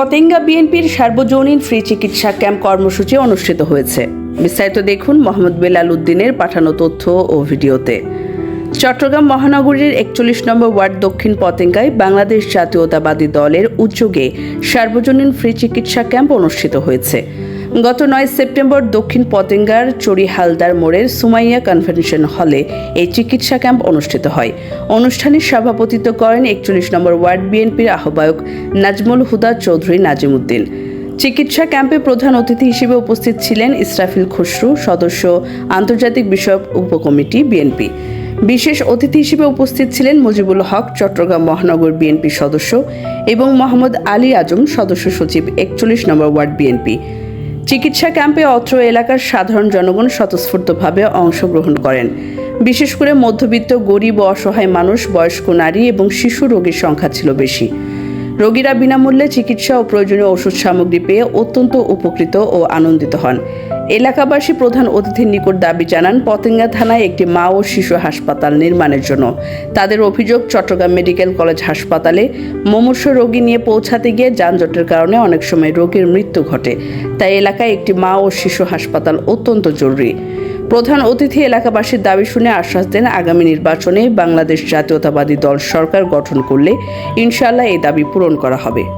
পতেঙ্গা বিএনপির সার্বজনীন ফ্রি চিকিৎসা ক্যাম্প কর্মসূচি অনুষ্ঠিত হয়েছে। বিস্তারিত দেখুন মোহাম্মদ বেলাল উদ্দিনের পাঠানো তথ্য ও ভিডিওতে। চট্টগ্রাম মহানগরীর একচল্লিশ নম্বর ওয়ার্ড দক্ষিণ পতেঙ্গায় বাংলাদেশ জাতীয়তাবাদী দলের উদ্যোগে সার্বজনীন ফ্রি চিকিৎসা ক্যাম্প অনুষ্ঠিত হয়েছে। গত নয় সেপ্টেম্বর দক্ষিণ পতেঙ্গার চড়ি হালদার মোড়ের সুমাইয়া কনভেনশন হলে এই চিকিৎসা ক্যাম্প অনুষ্ঠিত হয়। অনুষ্ঠানে সভাপতিত্ব করেন একচল্লিশ নম্বর ওয়ার্ড বিএনপির আহ্বায়ক নাজমুল হুদা চৌধুরী নাজিমুদ্দিন চিকিৎসা ক্যাম্পে প্রধান অতিথি হিসেবে উপস্থিত ছিলেন ইসরাফিল খসরু, সদস্য আন্তর্জাতিক বিষয়ক উপকমিটি বিএনপি। বিশেষ অতিথি হিসেবে উপস্থিত ছিলেন মুজিবুল হক, চট্টগ্রাম মহানগর বিএনপি সদস্য এবং মোহাম্মদ আলী আজম, সদস্য সচিব একচল্লিশ নম্বর ওয়ার্ড বিএনপি। চিকিৎসা ক্যাম্পে অত্র এলাকার সাধারণ জনগণ স্বতঃস্ফূর্তভাবে অংশগ্রহণ করেন। বিশেষ করে মধ্যবিত্ত গরিব অসহায় মানুষ, বয়স্ক নারী এবং শিশু রোগীর সংখ্যা ছিল বেশি। রোগীরা বিনামূল্যে চিকিৎসা ও প্রয়োজনীয় ওষুধ সামগ্রী পেয়ে অত্যন্ত উপকৃত ও আনন্দিত হন। এলাকাবাসী প্রধান অতিথির নিকট দাবি জানান, পতেঙ্গা থানায় একটি মা ও শিশু হাসপাতাল নির্মাণের জন্য। তাদের অভিযোগ, চট্টগ্রাম মেডিকেল কলেজ হাসপাতালে মুমূর্ষ রোগী নিয়ে পৌঁছাতে গিয়ে যানজটের কারণে অনেক সময় রোগীর মৃত্যু ঘটে। তাই এলাকায় একটি মা ও শিশু হাসপাতাল অত্যন্ত জরুরি। প্রধান অতিথি এলাকাবাসীর দাবি শুনে আশ্বাস দেন, আগামী নির্বাচনে বাংলাদেশ জাতীয়তাবাদী দল সরকার গঠন করলে ইনশাল্লাহ এই দাবি পূরণ করা হবে।